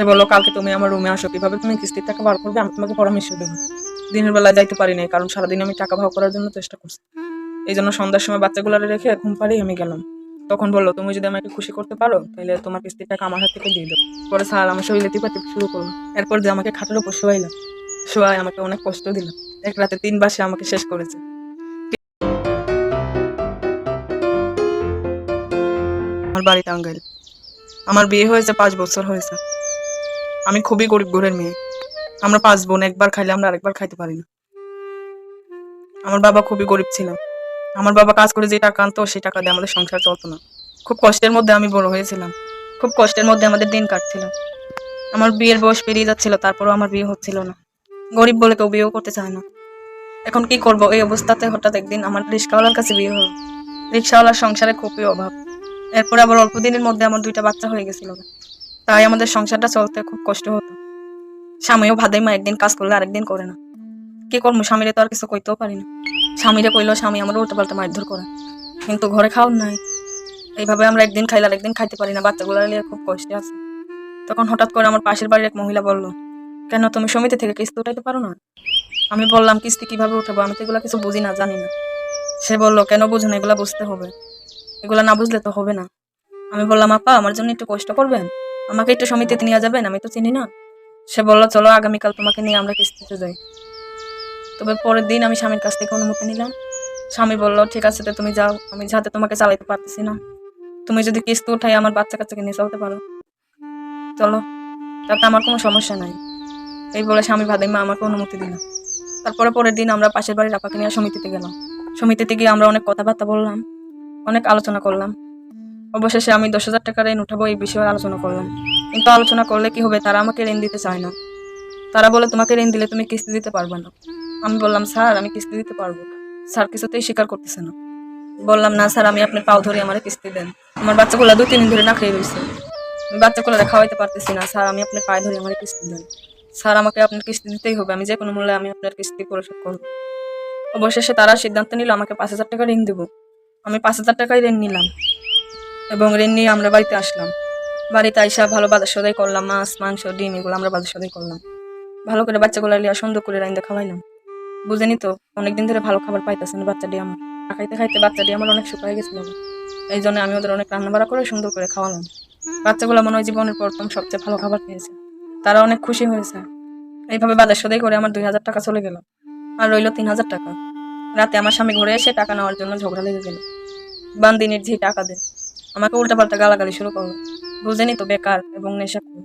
সে বলল, কালকে তুমি আমার রুমে আসো, কীভাবে তুমি কিস্তির টাকা বার করবে? আমি তোমাকে পরামর্শ দেবো। দিনের বেলা যাইতে পারি নাই, কারণ সারাদিন আমি টাকা ভাগ করার জন্য চেষ্টা করছি। এই জন্য সন্ধ্যার সময় বাচ্চাগুলো রেখে ঘুম পাড়ি আমি গেলাম। তখন বলল, তুমি যদি আমাকে খুশি করতে পারো তাহলে তোমার কিস্তির টাকা আমার হাত থেকে দিয়ে দেবো পরে স্যার আমার শরীরে টিপাতে শুরু করল। এরপর যে আমাকে খাটের উপর শোয়াইলাম শোয়াই আমাকে অনেক কষ্ট দিল। এক রাতে তিন বাসে আমাকে শেষ করেছে। আমার বাড়ি টাঙ্গাইল আমার বিয়ে হয়েছে পাঁচ বছর হয়েছে। আমি খুবই গরিব ঘরের মেয়ে। আমরা পাঁচ বোন, একবার খাইলে আমরা আরেকবার খাইতে পারি না। আমার বাবা খুবই গরিব ছিল আমার বাবা কাজ করে যে টাকা আনতো, সেই টাকা দিয়ে আমাদের সংসার চলতো না। খুব কষ্টের মধ্যে আমি বড় হয়েছিলাম। খুব কষ্টের মধ্যে আমাদের দিন কাটছিল। আমার বিয়ের বয়স পেরিয়ে যাচ্ছিল, তারপরও আমার বিয়ে হচ্ছিল না। গরিব বলে কেউ বিয়েও করতে চায় না। এখন কি করব? এই অবস্থাতে হঠাৎ একদিন আমার রিক্সাওয়ালার কাছে বিয়ে হলো। রিক্সাওয়ালার সংসারে খুবই অভাব। এরপরে আবার অল্প দিনের মধ্যে আমার দুইটা বাচ্চা হয়ে গেছিল। তাই আমাদের সংসারটা চলতে খুব কষ্ট হতো। স্বামীও ভাদাই মা একদিন কাজ করলে আরেকদিন করে না। কি করব, স্বামীরে তো আর কিছু কইতেও পারি না। স্বামীরে কইলেও স্বামী আমার উল্টো পাল্টা মারধর করে। কিন্তু ঘরে খাওয়ার নাই। এইভাবে আমরা একদিন খাইলে আরেকদিন খাইতে পারি না। বাচ্চাগুলো নিয়ে খুব কষ্টে আছে। তখন হঠাৎ করে আমার পাশের বাড়ির এক মহিলা বলল, কেন তুমি সমিতি থেকে কিস্তি উঠাইতে পারো না? আমি বললাম, কিস্তি কীভাবে উঠাবো? আমি তো এগুলো কিছু বুঝি না, জানি না। সে বলল, কেন বুঝো না? এগুলো বুঝতে হবে। এগুলা না বুঝলে তো হবে না। আমি বললাম, আপা, আমার জন্য একটু কষ্ট করবেন? আমাকে একটু সমিতিতে নিয়ে যাবেন? আমি তো চিনি না। সে বলল, চলো, আগামীকাল তোমাকে নিয়ে আমরা কিস্তিতে যাই। তবে পরের দিন আমি স্বামীর কাছ থেকে অনুমতি নিলাম। স্বামী বলল, ঠিক আছে তো, তুমি যাও। আমি যাতে তোমাকে চালাইতে পারতেছি না। তুমি যদি কিস্তি উঠাই আমার বাচ্চা কাচ্চাকে নিয়ে চলতে পারো। চলো, তাতে আমার কোনো সমস্যা নাই। এই বলে স্বামী ভাদাইমা আমাকে অনুমতি দিল। তারপরে পরের দিন আমরা পাশের বাড়ির আপাকে নিয়ে সমিতিতে গেলাম। সমিতিতে গিয়ে আমরা অনেক কথাবার্তা বললাম, অনেক আলোচনা করলাম। অবশেষে আমি দশ হাজার টাকা ঋণ উঠাবো এই বিষয়ে আলোচনা করলাম। কিন্তু আলোচনা করলে কি হবে? তারা আমাকে ঋণ দিতে চায় না। তারা বলে, তোমাকে ঋণ দিলে তুমি কিস্তি দিতে পারবে না। আমি বললাম, স্যার, আমি কিস্তি দিতে পারব স্যার কিছুতেই স্বীকার করতেছে না। বললাম, না স্যার, আমি আপনার পাও ধরে আমার কিস্তি দেন। আমার বাচ্চাগুলো দুই, তিন দিন ধরে না খেয়ে রয়েছে। আমি বাচ্চাগুলো খাওয়াইতে পারতেছি না। স্যার, আমি আপনার পায়ে ধরে আমার কিস্তি দেন। স্যার, আমাকে আপনার কিস্তি দিতেই হবে। আমি যে কোনো মূল্যে আমি আপনার কিস্তি পরিশোধ করব। অবশেষে তারা সিদ্ধান্ত নিল, আমাকে পাঁচ হাজার টাকা ঋণ দেবো। আমি পাঁচ হাজার টাকাই ঋণ নিলাম। এবং ঋণ নিয়ে আমরা বাড়িতে আসলাম। বাড়িতে আইসা ভালো বাজার সদাই করলাম, মাছ, মাংস, ডিম এগুলো আমরা বাজার সদাই করলাম। ভালো করে বাচ্চাগুলো লিয়া সুন্দর করে রাইন্দা খাওয়াইলাম। বুঝেনি তো, অনেকদিন ধরে ভালো খাবার পাইতেছে না বাচ্চাটি আমার খাইতে খাইতে বাচ্চাটি আমার অনেক শুকাই গেছিল এই জন্য আমি ওদের অনেক রান্না বাড়া করে সুন্দর করে খাওয়ালাম। বাচ্চাগুলো মনে হয় জীবনের প্রথম সবচেয়ে ভালো খাবার পেয়েছে। তারা অনেক খুশি হয়েছে। এইভাবে বাজার সদাই করে আমার দুই হাজার টাকা চলে গেল। আর রইল তিন হাজার টাকা। রাতে আমার স্বামী ঘুরে এসে টাকা নেওয়ার জন্য ঝগড়া লেগে গেল। বান্দিনীর ঝি টাকা দে আমাকে উল্টাপাল্টা গালাগালি শুরু করল। বুঝেনি তো বেকার এবং নেশাখোর।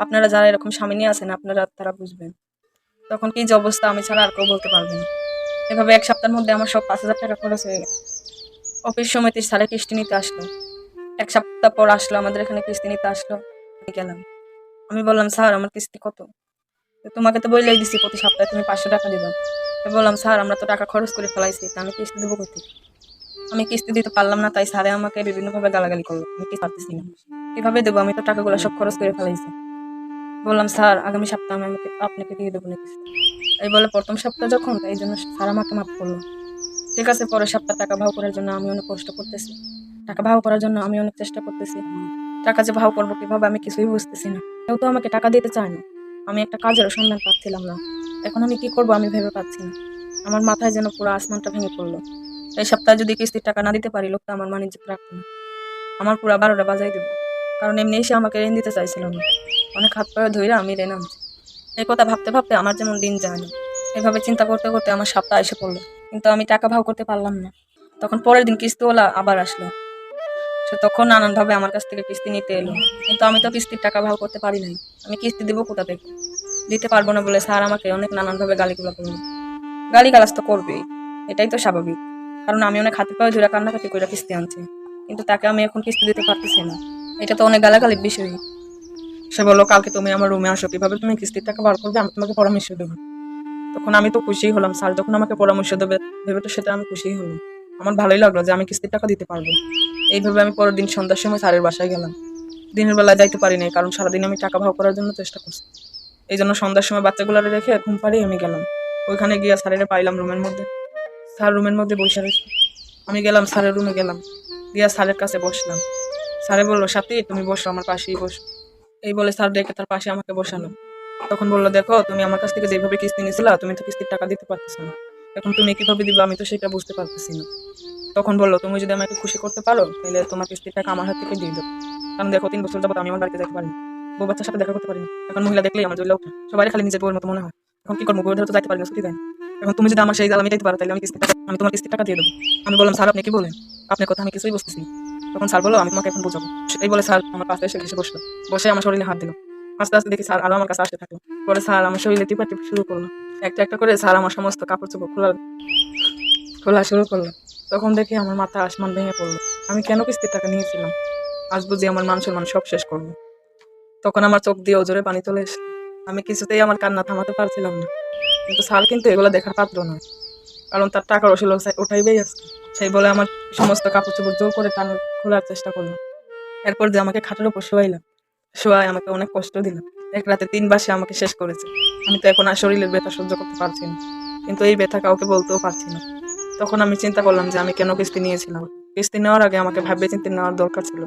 আপনারা যারা এরকম স্বামী নিয়ে আছেন, আপনারা তারা বুঝবেন। তখন কি যে অবস্থা, আমি ছাড়া আর কেউ বলতে পারবে না। এভাবে এক সপ্তাহের মধ্যে আমার সব পাঁচ হাজার টাকা খরচ হয়ে গেল। অফিস সমিতির স্যারে কিস্তি নিতে আসলো। এক সপ্তাহ পর আসলো, আমাদের এখানে কিস্তি নিতে আসলো। আমি গেলাম। আমি বললাম, স্যার, আমার কিস্তি কত? তোমাকে তো বললেই দিছি, প্রতি সপ্তাহে তুমি পাঁচশো টাকা দিবা। বললাম, স্যার, আমরা তো টাকা খরচ করে ফেলাইছি, তা আমি কিস্তি দেবো কোথায় আমি কিস্তি দিতে পারলাম না, তাই স্যারে আমাকে বিভিন্নভাবে গালাগালি করল। আমি কি পারতেছি না। কীভাবে দেবো? আমি তো টাকাগুলো সব খরচ করে ফেলাইছি। বললাম, স্যার, আগামী সপ্তাহে আমি আমাকে আপনাকে দিয়ে দেবো না এই বলে প্রথম সপ্তাহ যখন, এই জন্য স্যার আমাকে মাফ করল। ঠিক আছে, পরের সপ্তাহ টাকা ভাও করার জন্য আমি অনেক কষ্ট করতেছি। টাকা ভাও করার জন্য আমি অনেক চেষ্টা করতেছি। টাকা যে ভাও করব কীভাবে আমি কিছুই বুঝতেছি না। কেউ তো আমাকে টাকা দিতে চায় না। আমি একটা কাজেরও সন্ধান পাচ্ছিলাম না। এখন আমি কি করব আমি ভেবে পাচ্ছি না। আমার মাথায় যেন পুরো আসমানটা ভেঙে পড়ল। এই সপ্তাহে যদি কিস্তির টাকা না দিতে পারি, লোকটা আমার বাণিজ্য রাখতো না। আমার পুরা বারোটা বাজাই দেবো। কারণ এমনি এসে আমাকে ঋণ দিতে চাইছিল না। অনেক হাত পায়ে ধরে আমি ঋণ আনছি এই কথা ভাবতে ভাবতে আমার যেমন দিন যায় না। এভাবে চিন্তা করতে করতে আমার সপ্তাহ এসে পড়ল। কিন্তু আমি টাকা ভাও করতে পারলাম না। তখন পরের দিন কিস্তিওয়ালা আবার আসলো। সে তখন নানানভাবে আমার কাছ থেকে কিস্তি নিতে এলো। কিন্তু আমি তো কিস্তির টাকা ভাও করতে পারি নাই। আমি কিস্তি দেবো কোথা থেকে? দিতে পারব না বলে স্যার আমাকে অনেক নানানভাবে গালিগুলো করল। গালি গালাজ তো করবেই। এটাই তো স্বাভাবিক। কারণ আমি অনেক হাতে পায়ে ধরে কান্নাকাটি করে কিস্তি আনছি। কিন্তু তাকে আমি এখন কিস্তি দিতে পারতেছি না। এটা তো অনেক গালাগালির বিষয়। সে বলল, কালকে তুমি আমার রুমে আসো। কীভাবে তুমি কিস্তির টাকা বার করবে? আমি তোমাকে পরামর্শ দেবো। তখন আমি তো খুশি হলাম। স্যার যখন আমাকে পরামর্শ দেবে, ভেবে তো সেটা আমি খুশি হলাম। আমার ভালোই লাগল যে আমি কিস্তির টাকা দিতে পারব। এইভাবে আমি পরের দিন সন্ধ্যার সময় স্যারের বাসায় গেলাম। দিনের বেলায় যাইতে পারি নাই, কারণ সারাদিন আমি টাকা ভাগ করার জন্য চেষ্টা করছি। এই জন্য সন্ধ্যার সময় বাচ্চাগুলো রেখে ঘুম পাড়ি আমি গেলাম। ওইখানে গিয়ে স্যারের পাইলাম রুমের মধ্যে। স্যার রুমের মধ্যে বসে রয়েছে। আমি গেলাম, স্যারের রুমে গেলাম। গিয়া স্যারের কাছে বসলাম। স্যারে বলল, সাথে, তুমি বসো, আমার পাশেই বসো। এই বলে স্যার ডেকে তার পাশে আমাকে বসালো। তখন বলল, দেখো, তুমি আমার কাছ থেকে যেভাবে কিস্তি নিয়েছিলা, তুমি তো কিস্তির টাকা দিতে পারতেছো না। এখন তুমি কীভাবে দিবে, আমি তো সেটা বুঝতে পারতেছি না। তখন বলল, তুমি যদি আমাকে খুশি করতে পারো, তাহলে তোমার কিস্তির টাকা আমার হাত থেকে দিয়ে দাও। কারণ দেখো, তিন বছর যাবত আমি আমার বাড়িতে যেতে পারি বউ বাচ্চার সাথে দেখা করতে পারি এখন মহিলা দেখলেই আমার ওঠে। সবাই খালি নিজের বউয়ের মতো মনে হয়। এখন কি করব? বউয়ের ধরে তো যাইতে পারি না দেয়। এখন তুমি যদি আমার সেই জ্বালা মিটাইতে পারো তাহলে আমি কিস্তি টাকা আমি তোমার কিস্তির টাকা দিয়ে দেবো। আমি বললাম, স্যার, আপনি কি বলেন? আপনার কথা আমি কিছুই বুঝতেছি তখন স্যার বলো আমি তোমাকে এখন বোঝাবো। এই বলে স্যার আমার পাশে এসে ঘেসে বসল। বসে আমার শরীরে হাত দিল। আস্তে আস্তে দেখি স্যার আরও আমার কাছে আসতে থাকল। পরে স্যার, আমার শরীরে টিপা টিপ শুরু করল। একটা একটা করে স্যার আমার সমস্ত কাপড় চোপড় খোলা খোলা শুরু করল। তখন দেখি আমার মাথা আসমান ভেঙে পড়ল। আমি কেন কিস্তির টাকা নিয়েছিলাম? আজ বুঝি আমার মান সম্মান সব শেষ করল। তখন আমার চোখ দিয়ে ওজোরে পানি চলে এসে আমি কিছুতেই আমার কান্না থামাতে পারছিলাম না। কিন্তু স্যার কিন্তু এগুলো দেখার পাত্র নয়। কারণ তার টাকার অসুল ওঠাইবেই আছে সেই বলে আমার সমস্ত কাপড় চোপড় জোর করে টান খোলার চেষ্টা করল। এরপর যে আমাকে খাটের উপর শোয়াইলাম শোয়ায় আমাকে অনেক কষ্ট দিল। এক রাতে তিন বাসে আমাকে শেষ করেছে। আমি তো এখন আর শরীরের ব্যথা সহ্য করতে পারছি না। কিন্তু এই ব্যথা কাউকে বলতেও পারছি না। তখন আমি চিন্তা করলাম যে আমি কেন কিস্তি নিয়েছিলাম। কিস্তি নেওয়ার আগে আমাকে ভাববে চিন্তা নেওয়ার দরকার ছিল।